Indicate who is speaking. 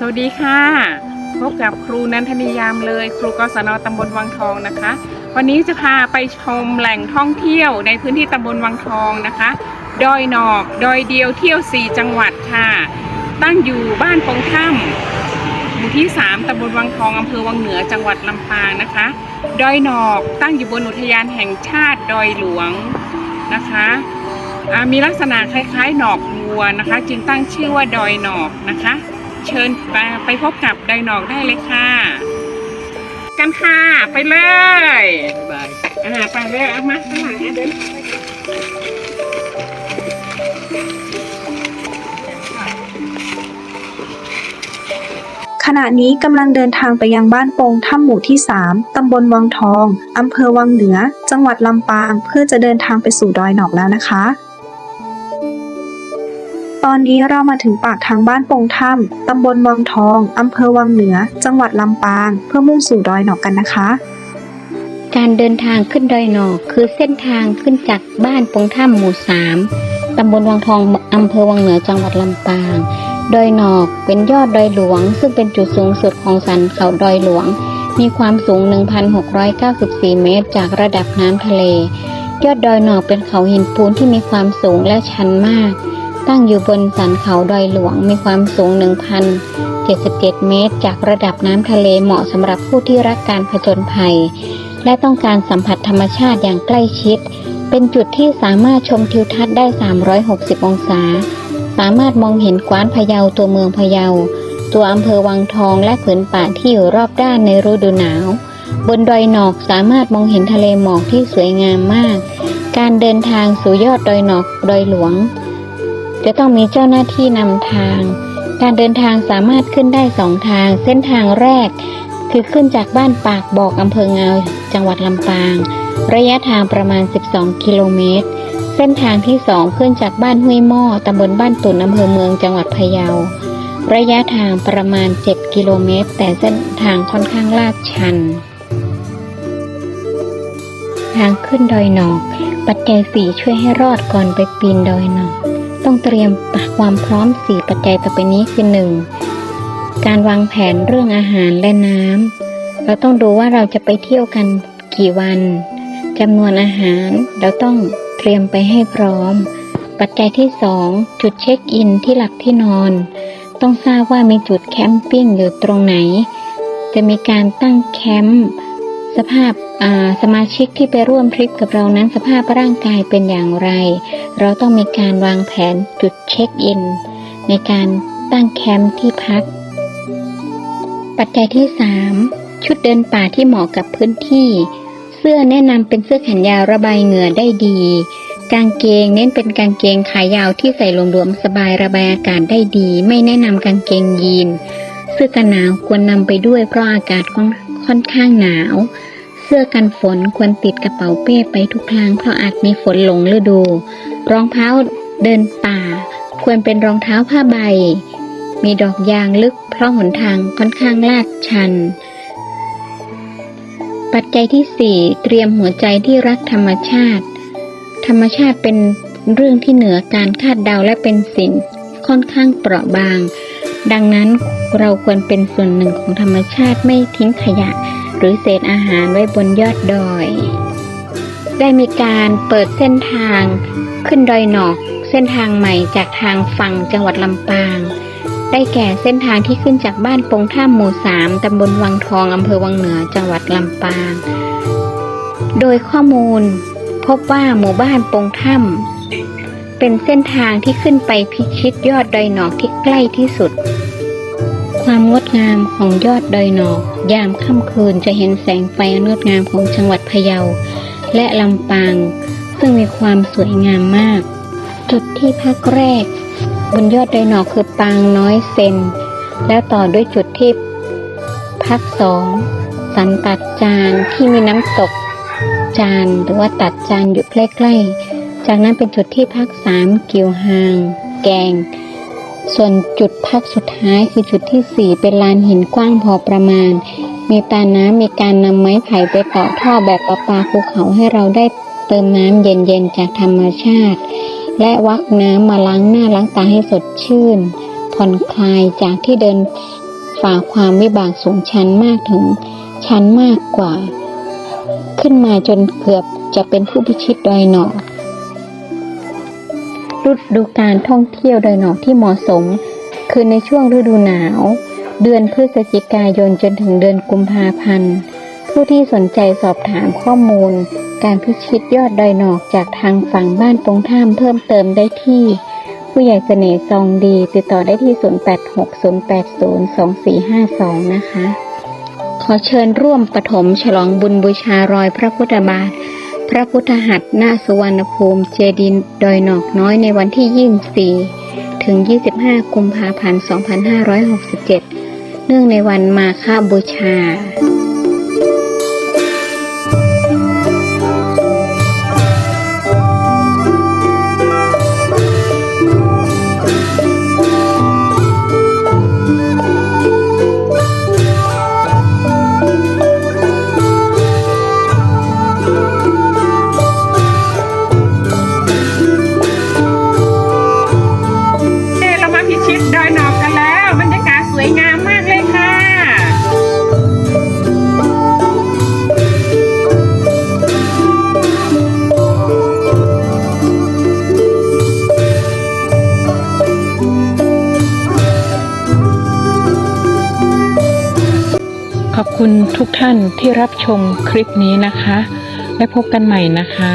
Speaker 1: สวัสดีค่ะ พบกับครูนันทนิยามเลย ครูกศนตำบลวังทองนะคะ วันนี้จะพาไปชมแหล่งท่องเที่ยวในพื้นที่ตำบลวังทองนะคะดอยหนอกดอยเดียวเที่ยว 4 จังหวัดค่ะ ตั้งอยู่บ้านปงถ้ำหมู่ที่ 3ตำบลวังทองอำเภอวังเหนือจังหวัดลำปางนะคะ ดอยหนอกตั้งอยู่บนอุทยานแห่งชาติดอยหลวงนะคะมีลักษณะคล้ายๆ หนอกวัวนะคะ จึงตั้งชื่อว่าดอยหนอกนะคะ เชิญไปไปพบกับไดนอกได้เลยค่ะ กันค่ะ ไปเลย
Speaker 2: บาย
Speaker 1: อ่าไปเลยเอามาข้างหลังเดิน
Speaker 3: ขณะนี้กำลังเดินทางไปยังบ้านโปงถ้ำหมู่ที่ 3 ตำบลวังทอง อำเภอวังเหนือ จังหวัดลำปาง เพื่อจะเดินทางไปสู่ดอยหนอกแล้วนะคะ ตอนนี้เรามาถึงปากทางบ้านปงถ้ำตำบลวังทอง อำเภอวังเหนือ จังหวัดลำปาง เพื่อมุ่งสู่ดอยหนอกกันนะคะ
Speaker 4: การเดินทางขึ้นดอยหนอกคือเส้นทางขึ้นจากบ้านปงถ้ำหมู่สามตำบลวังทอง อำเภอวังเหนือ จังหวัดลำปาง ดอยหนอกเป็นยอดดอยหลวง ซึ่งเป็นจุดสูงสุดของสันเขาดอยหลวง มีความสูง 1,694 เมตร จากระดับน้ำทะเล ยอดดอยหนอกเป็นเขาหินปูนที่มีความสูงและชันมาก ตั้งอยู่บนสันเขาดอยหลวงมีความสูง 1,077 เมตร จากระดับน้ำทะเลเหมาะสำหรับผู้ที่รักการผจญภัย และต้องการสัมผัสธรรมชาติอย่างใกล้ชิด เป็นจุดที่สามารถชมทิวทัศน์ได้ 360 องศา สามารถมองเห็นกว้านพะเยาตัวเมืองพะเยา ตัวอำเภอวังทองและผืนป่าที่อยู่รอบด้านในฤดูหนาว บนดอยหนอกสามารถมองเห็นทะเลหมอกที่สวยงามมาก การเดินทางสู่ยอดดอยหนอกดอยหลวง จะต้องมีเจ้าหน้าที่นำทาง การเดินทางสามารถขึ้นได้สองทาง เส้นทางแรก คือขึ้นจากบ้านปากบอกอำเภอเงา จังหวัดลำปาง ระยะทางประมาณ 12 กิโลเมตร เส้นทางที่สองขึ้นจากบ้านห้วยหม้อตำบลบ้านตุนอำเภอเมืองจังหวัดพะเยา ระยะทางประมาณ 7 กิโลเมตร แต่เส้นทางค่อนข้างลาดชันทางขึ้นดอยหนอก ปัจจัยสี่ช่วยให้รอดก่อนไปปีนดอยหนอก ต้องเตรียมความพร้อมสี่ปัจจัยต่อไปนี้คือหนึ่งการวางแผนเรื่องอาหารและน้ำเราต้องดูว่าเราจะไปเที่ยวกันกี่วันจำนวนอาหารเราต้องเตรียมไปให้พร้อม ปัจจัยที่สองจุดเช็คอินที่หลับที่นอน ต้องทราบว่ามีจุดแคมปิ้งอยู่ตรงไหน จะมีการตั้งแคมป์ สภาพสมาชิกที่ไปร่วมทริปกับเรานั้นสภาพร่างกายเป็นอย่างไร เราต้องมีการวางแผนจุดเช็คอิน ในการตั้งแคมป์ที่พัก ปัจจัยที่ 3 ชุดเดินป่าที่เหมาะกับพื้นที่ เสื้อแนะนำเป็นเสื้อแขนยาวระบายเหงื่อได้ดี กางเกงเน้นเป็นกางเกงขายาวที่ใส่หลวมๆสบายระบายอากาศได้ดี ไม่แนะนำกางเกงยีน เสื้อกันหนาวควรนำไปด้วยเพราะอากาศค่อน ค่อนข้างหนาว เสื้อกันฝนควรติดกระเป๋าเป้ไปทุกครั้งเพราะอาจมีฝนหลงฤดู รองเท้าเดินป่า ควรเป็นรองเท้าผ้าใบ มีดอกยางลึกเพราะหนทางค่อนข้างลาดชัน ปัจจัยที่ 4 เตรียมหัวใจที่รักธรรมชาติ ธรรมชาติเป็นเรื่องที่เหนือการคาดเดาและเป็นสิ่งค่อนข้างเปราะบาง ดังนั้นเราควรเป็นส่วนหนึ่งของธรรมชาติไม่ทิ้งขยะ หรือเศษอาหารไว้บนยอดดอย ได้มีการเปิดเส้นทางขึ้นดอยหนอก เส้นทางใหม่จากทางฝั่งจังหวัดลำปาง ได้แก่เส้นทางที่ขึ้นจากบ้านปงท่ามหมู่สามตำบลวังทองอำเภอวังเหนือจังหวัดลำปาง โดยข้อมูลพบว่าหมู่บ้านปงถ้ำเป็นเส้นทางที่ขึ้นไปพิชิตยอดดอยหนอกที่ใกล้ที่สุด ความงดงามของยอดดอยหนอกยามค่ำคืนจะเห็นแสงไฟอนงดงามของจังหวัดพะเยา และลำปาง ซึ่งมีความสวยงามมาก จุดที่พักแรก บนยอดดอยหนอกคือปางน้อยเซน แล้วต่อด้วยจุดที่พักสองสันตัดจานที่มีน้ำตก จานหรือว่าตัดจานอยู่ใกล้ๆ จากนั้นเป็นจุดที่พักสามกิวหาง แกง ส่วนจุดพักสุดท้ายคือจุดที่สี่เป็นลานหินกว้างพอประมาณ มีตาน้ำมีการนำไม้ไผ่ไปต่อท่อแบบประปาภูเขาให้เราได้เติมน้ำเย็นๆจากธรรมชาติ และวักน้ำมาล้างหน้าล้างตาให้สดชื่น ผ่อนคลายจากที่เดินป่าความวิบากสูงชันมากถึงชั้นมากกว่า ขึ้นมาจนเกือบจะเป็นผู้พิชิตดอยหนอ ฤดูการท่องเที่ยวโดยหนอกที่เหมาะสม คือในช่วงฤดูหนาว เดือนพฤศจิกายนจนถึงเดือนกุมภาพันธ์ ผู้ที่สนใจสอบถามข้อมูล การพิชิตยอดดอยหนอกจากทางฝั่งบ้านปงท่ามเพิ่มเติมได้ที่ ผู้ใหญ่เสน่ห์ซองดี ติดต่อได้ที่ 0860802452 นะคะ ขอเชิญร่วมปฐมฉลองบุญบูชารอยพระพุทธบาท พระพุทธหัตถ์หน้าสุวรรณภูมิเจดีย์ดอยหนอกน้อยในวันที่ 24 ถึง 25 กุมภาพันธ์ 2567 เนื่องในวันมาฆบูชา
Speaker 1: ขอบคุณทุกท่านที่รับชมคลิปนี้นะคะ และพบกันใหม่นะคะ